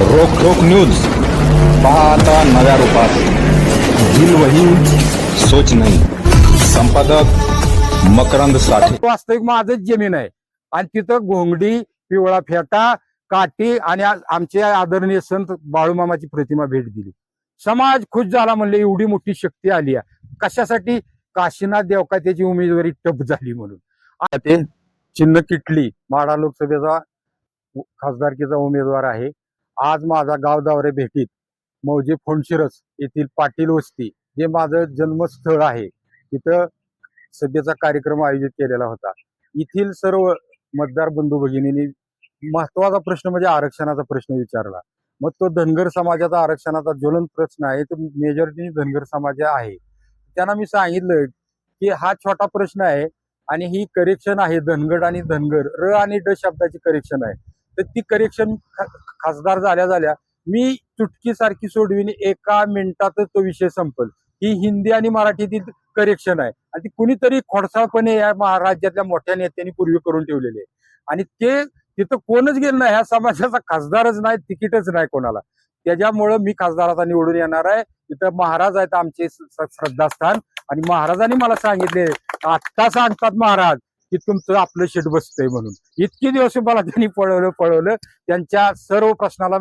रोख रोख न्यूज. पहा आता नव्या रूपात. दिल वही सोच नाही. संपादक मकरंद साठे. वास्तविक माझच जमीन आहे. आणि तिथं घोंगडी पिवळा फेटा काठी आणि आमचे आदरणीय संत बाळूमामाची प्रतिमा भेट दिली. समाज खुश झाला म्हणले एवढी मोठी शक्ती आली आहे. कशासाठी? काशीनाथ देवका त्याची उमेदवारी टप झाली म्हणून. आता ते चिन्ह किटली माढा लोकसभेचा खासदारकीचा उमेदवार आहे. आज माझा गाव दौरे भेटीत मौजे फोंडशिरस येथील पाटील वस्ती जे माझं जन्मस्थळ आहे तिथं सभेचा कार्यक्रम आयोजित केलेला होता. येथील सर्व मतदार बंधू भगिनींनी महत्त्वाचा प्रश्न म्हणजे आरक्षणाचा प्रश्न विचारला. मग तो धनगर समाजाचा आरक्षणाचा ज्वलंत प्रश्न आहे तो मेजॉरिटी धनगर समाज आहे. त्यांना मी सांगितलं की हा छोटा प्रश्न आहे आणि ही करेक्शन आहे धनगड आणि धनगर र आणि ड शब्दाची करेक्शन आहे. तर ती करेक्शन खासदार झाल्या झाल्या. मी चुटकीसारखी सोडविणे एका मिनिटातच तो विषय संपल. ही हिंदी आणि मराठीतील करेक्शन आहे. आणि ती कुणीतरी खोडसाळपणे या महाराज्यातल्या मोठ्या नेत्यांनी पूर्वी करून ठेवलेले आहे. आणि ते तिथं कोणच गेलं नाही. ह्या समाजाचा खासदारच नाही तिकीटच नाही कोणाला. त्याच्यामुळं मी खासदाराचा निवडून येणार आहे. तिथं महाराज आहेत आमचे श्रद्धास्थान. आणि महाराजांनी मला सांगितले आत्ता सांगतात महाराज की तुमचं आपलं शेट बसतंय म्हणून. इतके दिवस मला त्यांनी पळवलं पळवलं. त्यांच्या सर्व प्रश्नाला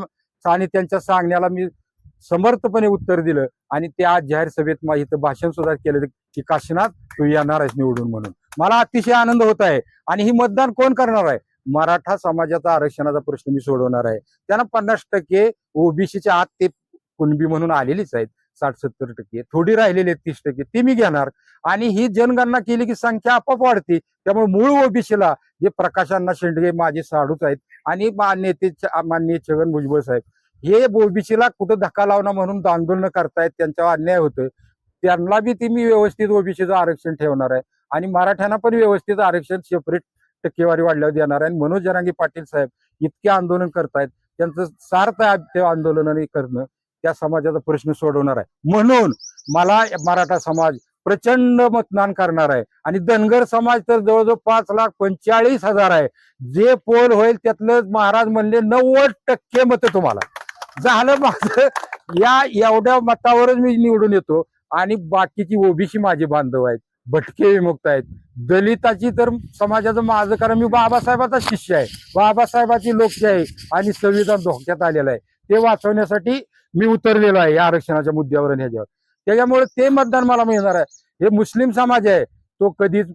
आणि त्यांच्या सांगण्याला मी समर्थपणे उत्तर दिलं. आणि ते आज जाहीर सभेत मा- इथं भाषण सुद्धा केलं की काशीनाथ तू येणार आहेस निवडून म्हणून. मला अतिशय आनंद होत आहे. आणि ही मतदान कोण करणार आहे? मराठा समाजाचा आरक्षणाचा प्रश्न मी सोडवणार आहे. त्यांना पन्नास टक्के ओबीसीच्या आत ते कुणबी म्हणून आलेलीच आहेत. साठ सत्तर टक्के थोडी राहिलेली आहेत तीस टक्के ती मी घेणार. आणि ही जनगणना केली की संख्या आपोआप वाढते. त्यामुळे मूळ ओबीसीला जे प्रकाशांना शेंडगे माझे साडूच आहेत आणि नेते माननीय छगन भुजबळ साहेब हे ओबीसीला कुठं धक्का लावणं म्हणून आंदोलन करतायत त्यांच्यावर अन्याय होतोय. त्यांना बी ती मी व्यवस्थित ओबीसीचं आरक्षण ठेवणार आहे. आणि मराठ्यांना पण व्यवस्थित आरक्षण सेपरेट टक्केवारी वाढल्यावर देणार आहे. आणि मनोज जरांगी पाटील साहेब इतके आंदोलन करतायत त्यांचं सार्थ आहे ते आंदोलन करणं. त्या समाजाचा प्रश्न सोडवणार आहे. म्हणून मला मराठा समाज प्रचंड मतदान करणार आहे. आणि धनगर समाज तर जवळजवळ पाच लाख पंचेचाळीस हजार आहे. जे पोल होईल त्यातलं महाराज म्हणले नव्वद टक्के मत तुम्हाला. झालं माझं. या एवढ्या मतावरच मी निवडून येतो. आणि बाकीची ओबीसी माझे बांधव आहेत. भटके विमुक्त आहेत. दलिताची तर समाजाचं माझं कारण मी बाबासाहेबाचा शिष्य आहे. बाबासाहेबाची लोकशाही आणि संविधान धोक्यात आलेलं आहे. ते वाचवण्यासाठी मी उतरलेलो आहे या आरक्षणाच्या मुद्द्यावर आणि ह्याच्यावर. त्याच्यामुळे ते मतदान मला मिळणार आहे. हे मुस्लिम समाज आहे तो कधीच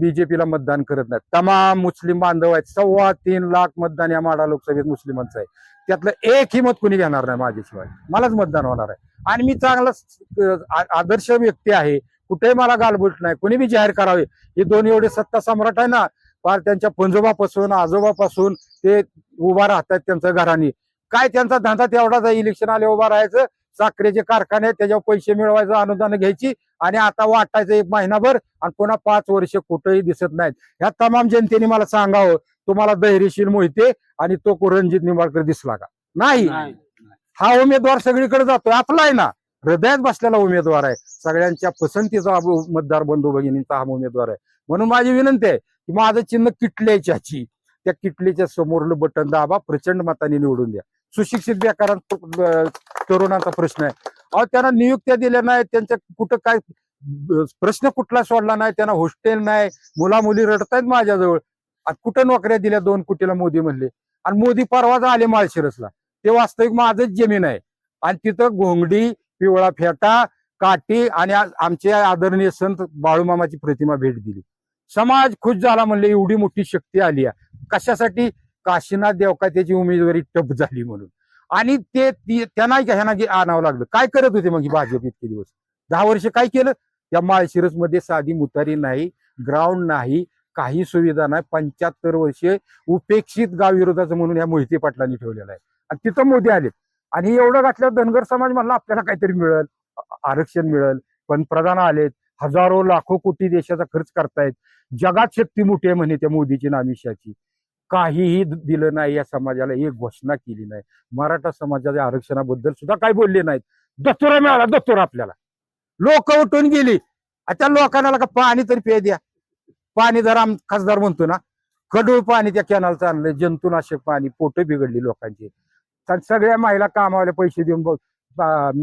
बीजेपीला मतदान करत नाही. तमाम मुस्लिम बांधव आहेत. सव्वा तीन लाख मतदान या माडा लोकसभेत मुस्लिमांचं आहे. त्यातलं एक ही मत कुणी घेणार नाही माझ्याशिवाय. मलाच मतदान होणार आहे. आणि मी चांगला आदर्श व्यक्ती आहे. कुठेही मला गालबोट नाही. कुणी बी जाहीर करावे. हे दोन एवढे सत्ता सम्राट आहे ना फार त्यांच्या पंजोबापासून आजोबापासून ते उभा राहतात त्यांचं घराने काय त्यांचा धंदा तेवढाच आहे. इलेक्शन आले उभा राहायचं. साखरेचे कारखाने त्याच्यावर पैसे मिळवायचं अनुदान घ्यायची आणि आता वाटायचं एक महिनाभर आणि पुन्हा पाच वर्ष कुठेही दिसत नाहीत. ह्या तमाम जनतेने मला सांगावं तुम्हाला धैर्यशील मोहिते आणि तो रणजित निंबाळकर दिसला का? नाही. हा उमेदवार सगळीकडे जातोय. आपला आहे ना. हृदयात बसलेला उमेदवार आहे. सगळ्यांच्या पसंतीचा मतदार बंधू भगिनींचा हा उमेदवार आहे. म्हणून माझी विनंती आहे की माझं चिन्ह किटल्याच्याची. त्या किटलीच्या समोरलं बटन दाबा प्रचंड मताने निवडून द्या. सुशिक्षित बेकारां तरुणांचा प्रश्न आहे. अहो त्यांना नियुक्त्या दिल्या नाही त्यांच्या कुठं काय प्रश्न कुठला सोडला नाही त्यांना हॉस्टेल नाही मुला मुली रडतायत माझ्याजवळ. कुठं नोकऱ्या दिल्या दोन कोटीला मोदी म्हणले? आणि मोदी परवाच आले माळशिरसला. ते वास्तविक माझंच जमीन आहे. आणि तिथं घोंगडी पिवळा फेटा काठी आणि आमचे आदरणीय संत बाळूमामाची प्रतिमा भेट दिली. समाज खुश झाला म्हणले एवढी मोठी शक्ती आली आहे. कशासाठी? काशीनाथ देवका त्याची उमेदवारी टप झाली म्हणून. आणि ते ती- त्यांना ह्यांना गे- आणावं लागलं. काय करत होते मग भाजप इतके दिवस? दहा वर्ष काय केलं? त्या माळशिरसमध्ये साधी मुतारी नाही ग्राउंड नाही काही सुविधा नाही. पंच्याहत्तर वर्षे उपेक्षित गाव विरोधाचं म्हणून या मोहिते पाटलांनी ठेवलेलं आहे. आणि तिथं मोदी आले आणि एवढं घातल्यावर धनगर समाज म्हणला आपल्याला काहीतरी मिळेल. आरक्षण मिळेल. पंतप्रधान आलेत. हजारो लाखो कोटी देशाचा खर्च करतायत. जगात शक्ती मोठी आहे म्हणे त्या मोदीची नामिषाची. काहीही दिलं नाही या समाजाला एक घोषणा केली नाही. मराठा समाजाच्या आरक्षणाबद्दल सुद्धा काही बोलले नाहीत. दत्तुरा मिळाला दत्तुरा आपल्याला. लोक उठून गेली. त्या लोकांना का पाणी तरी पे द्या. पाणी जर आम खासदार म्हणतो ना कडूळ पाणी त्या कॅनलचं आणलं जंतुनाशक पाणी पोट बिघडली लोकांची. सगळ्या महिला कामावाले पैसे देऊन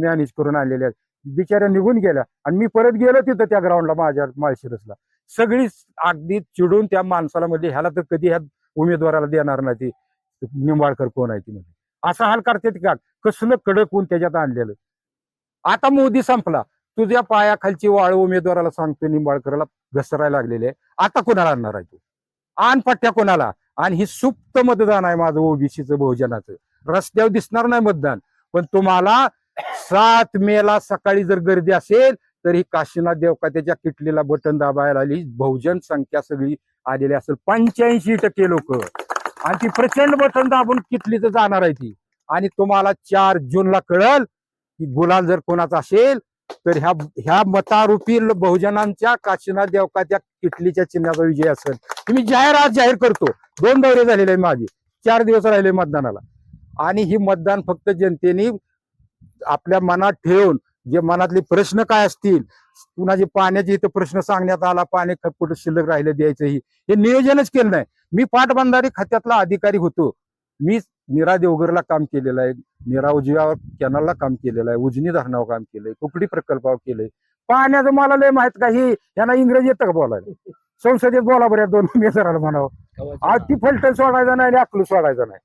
मॅनेज करून आलेल्या आहेत. बिचाऱ्या निघून गेल्या. आणि मी परत गेलो तिथं त्या ग्राउंडला माझ्या माळशिरसला. सगळी अगदी चिडून त्या माणसाला म्हणजे ह्याला तर कधी ह्या उमेदवाराला देणार नाही ती. निंबाळकर कोण आहे ती म्हणजे. असा हाल करतात का? कसलं कडक कोण त्याच्यात आणलेलं. आता मोदी संपला. तुझ्या पायाखालची वाळ उमेदवाराला सांगतो निंबाळकरला घसरायला लागलेले आता कोणाला आणणार आहे तू? आण पट्ट्या कोणाला? आणि ही सुप्त मतदान आहे माझं ओबीसीचं बहुजनाचं. रस्त्यावर दिसणार नाही मतदान. पण तुम्हाला सात मेला सकाळी जर गर्दी असेल तर ही काशीनाथ देवका त्याच्या किटलीला बटन दाबायला आली. बहुजन संख्या सगळी आलेली असेल. पंच्याऐंशी टक्के लोक. आणि ती प्रचंड बटन दाबून किटलीच जाणार आहे ती. आणि तुम्हाला चार जूनला कळल की गुलाल जर कोणाचा असेल तर ह्या ह्या मतारूपी बहुजनांच्या काशीनाथ देवकाच्या किटलीच्या चिन्हाचा विजय असेल. तुम्ही जाहीर आज जाहीर करतो. दोन दौरे झालेले माझे. चार दिवस राहिले मतदानाला. आणि ही मतदान फक्त जनतेने आपल्या मनात ठेवून जे मनातले प्रश्न काय असतील कुणाचे पाण्याचे इथं प्रश्न सांगण्यात आला पाणी कुठं शिल्लक राहिलं द्यायचंही हे नियोजनच केलं नाही. मी पाटबंधारे खात्यातला अधिकारी होतो. मी निरा देवगरला काम केलेलं आहे निरा उजव्यावर कॅनलला काम केलेलं आहे उजनी धरणावर काम केलंय कुकडी प्रकल्पावर केलंय पाण्याचं मला लय माहीत का ही यांना इंग्रजी येतं का बोलायला? संसदेत बोला बऱ्या दोन उमेदवाराला म्हणावं. आज ती फलटण सोडायचा नाही आणि अकलू सोडायचा नाही.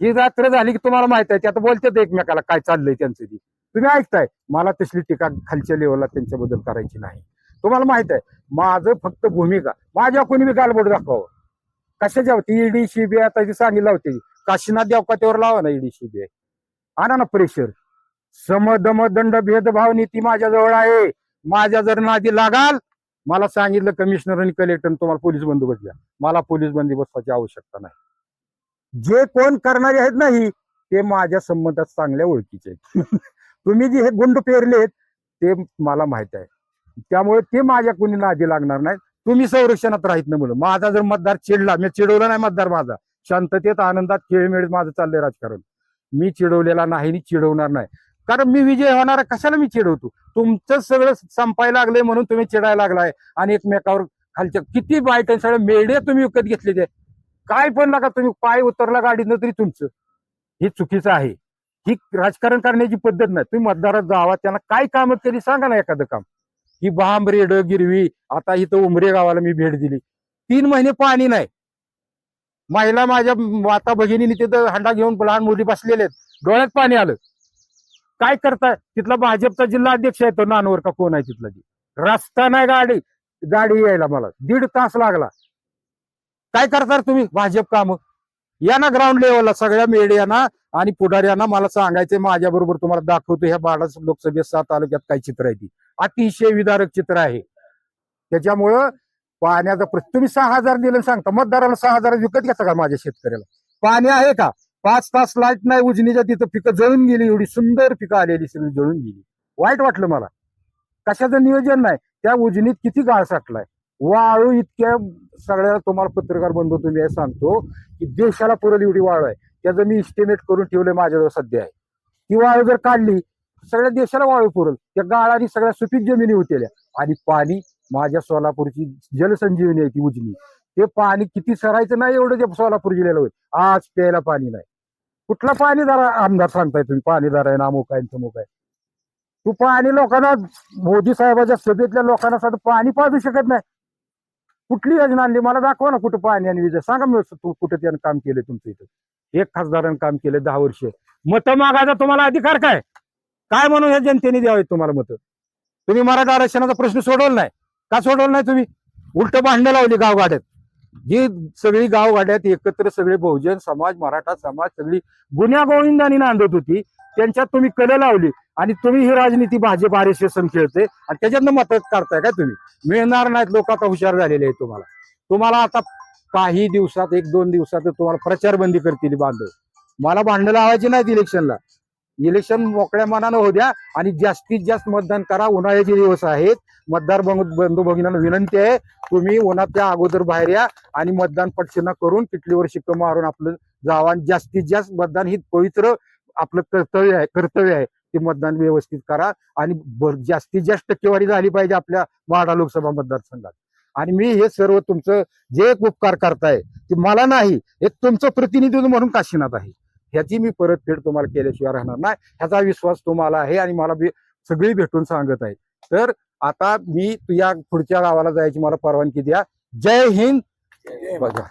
ही रात्र झाली की तुम्हाला माहीत आहे ते आता बोलतात एकमेकाला काय चाललंय त्यांचं ती तुम्ही ऐकताय. मला तसली टीका खालच्या लेवलला त्यांच्याबद्दल करायची नाही. तुम्हाला माहीत आहे माझं फक्त भूमिका माझ्या कोणी बी गालबोट दाखवावं. कशाच्या होती? ईडी सीबीआय आता ती सांगितलं होती. काशीनाथ देवकातेवर लावा ना ईडी सीबीआय आणा ना प्रेशर सम दम दंड भेदभाव नीती माझ्याजवळ आहे. माझ्या जर नादी लागाल मला सांगितलं कमिशनर आणि कलेक्टर तुम्हाला पोलीस बंदोबस्त द्या. मला पोलीस बंदोबस्ताची आवश्यकता नाही. जे कोण करणारे आहेत नाही ते माझ्या संबंधात चांगल्या ओळखीचे आहेत. तुम्ही जे हे गुंड पेरलेत ते मला माहीत आहे. त्यामुळे ते माझ्या कोणी नादी लागणार नाही तुम्ही संरक्षणात राहत नाही म्हणून. माझा जर मतदार चिडला मी चिडवला नाही मतदार माझा. शांततेत आनंदात खेळमेळ माझं चाललंय राजकारण. मी चिडवलेला नाही आणि चिडवणार नाही. कारण मी विजय होणार कशाला मी चिडवतो? तुमचं सगळं संपायला लागलंय म्हणून तुम्ही चिडायला लागलाय. आणि एकमेकावर खालच्या किती वाईट आहे सगळं मेढे तुम्ही विकत घेतले ते काय पण नका तुम्ही पाय उतरला गाडीनं तरी तुमचं. हे चुकीचं आहे. ही राजकारण करण्याची पद्धत नाही. तुम्ही मतदारात जावा त्यांना काय काम केली सांगा ना एखादं काम. ही बांब रेड गिरवी आता इथं उमरे गावाला मी भेट दिली. तीन महिने पाणी नाही. महिला माझ्या माता भगिनीने तिथं हंडा घेऊन लहान मुली बसलेले आहेत. डोळ्यात पाणी आलं. काय करताय? तिथला भाजपचा जिल्हा अध्यक्ष आहे तो नानवर का कोण आहे तिथला? रस्ता नाही गाडी गाडी यायला मला. दीड तास लागला. काय करतात तुम्ही? भाजप काम. या ना ग्राउंड लेवलला सगळ्या मीडियाना आणि पुढाऱ्यांना मला सांगायचंय माझ्या बरोबर तुम्हाला दाखवतो ह्या बाळा लोकसभेत सात तालुक्यात काय चित्र आहे ती. अतिशय विदारक चित्र आहे. त्याच्यामुळं पाण्याचा प्रश्न तुम्ही सहा हजार दिलं सांगता मतदाराला सहा हजार विकत घेता का माझ्या शेतकऱ्याला? पाणी आहे का? पाच तास लाइट नाही उजनीच्या तिथं पिकं जळून गेली एवढी सुंदर पिकं आलेली सगळी जळून गेली. वाईट वाटलं मला. कशाचं नियोजन नाही? त्या उजनीत किती गाळ साठलाय? वाळू इतक्या सगळ्या तुम्हाला पत्रकार बंधू तुम्ही हे सांगतो की देशाला पुरेल एवढी वाळू आहे. त्याचं मी इस्टिमेट करून ठेवलंय माझ्याजवळ सध्या आहे. ती वाळू जर काढली सगळ्या देशाला वाळू पुरल. त्या गाळाने सगळ्या सुपीक जमिनी होतेल्या. आणि पाणी माझ्या सोलापूरची जलसंजीवनी आहे ती उजनी. ते पाणी किती सरायचं नाही एवढं जे सोलापूर जिल्ह्याला होईल. आज प्यायला पाणी नाही. कुठला पाणीदार आमदार सांगताय तुम्ही? पाणीदार आहे नामुक आहे तमुक आहे. तू पाणी लोकांना मोदी साहेबाच्या सभेतल्या लोकांना साधं पाणी पाजू शकत नाही. कुठली योजना आणली? मला दाखवा ना कुठं पाणी आणि विजय. सांगा मी तू कुठं त्यानं काम केलं तुमचं इथं. एक खासदारानं काम केलं दहा वर्ष. मतं मागायचा तुम्हाला अधिकार काय? काय म्हणून या जनतेने द्यावे तुम्हाला मत? तुम्ही मराठा आरक्षणाचा प्रश्न सोडवला नाही. का सोडवला नाही तुम्ही? उलट भांडणं लावली गावगाड्यात. जी सगळी गावगाड्यात एकत्र सगळे बहुजन समाज मराठा समाज सगळी गुन्ह्या गोविंदानी नांदत होती. त्यांच्यात तुम्ही कले लावली. आणि तुम्ही ही राजनीती भाजप आर एस एस खेळते. आणि त्याच्यातनं मदत करताय का तुम्ही? मिळणार नाहीत लोक आता हुशार झालेले आहेत तुम्हाला. तुम्हाला आता काही दिवसात एक दोन दिवसात तुम्हाला प्रचार बंदी करतील बांधव. मला भांडणं लावायची नाहीत इलेक्शनला. इलेक्शन मोकळ्या मनानं होऊ द्या आणि जास्तीत जास्त मतदान करा. उन्हाळ्याचे दिवस आहेत. मतदार बंधू बंधू भगिनींना विनंती आहे तुम्ही उन्हाच्या अगोदर बाहेर या आणि मतदान पटशिना करून किटलीवर शिक्क मारून आपलं जावा आणि जास्तीत जास्त मतदान ही पवित्र आपलं कर्तव्य आहे कर्तव्य आहे. ते मतदान व्यवस्थित करा आणि जास्तीत जास्त टक्केवारी झाली पाहिजे आपल्या माढा लोकसभा मतदारसंघात. आणि मी हे सर्व तुमचं जे एक उपकार करताय ते मला नाही एक तुमचं प्रतिनिधित्व म्हणून काशीनाथ आहे. ह्याची मी परतफेड तुम्हाला केल्याशिवाय राहणार नाही. ह्याचा विश्वास तुम्हाला आहे आणि मला सगळी भेटून सांगत आहे. तर आता मी तुझ्या पुढच्या गावाला जायची मला परवानगी द्या. जय हिंद. बघा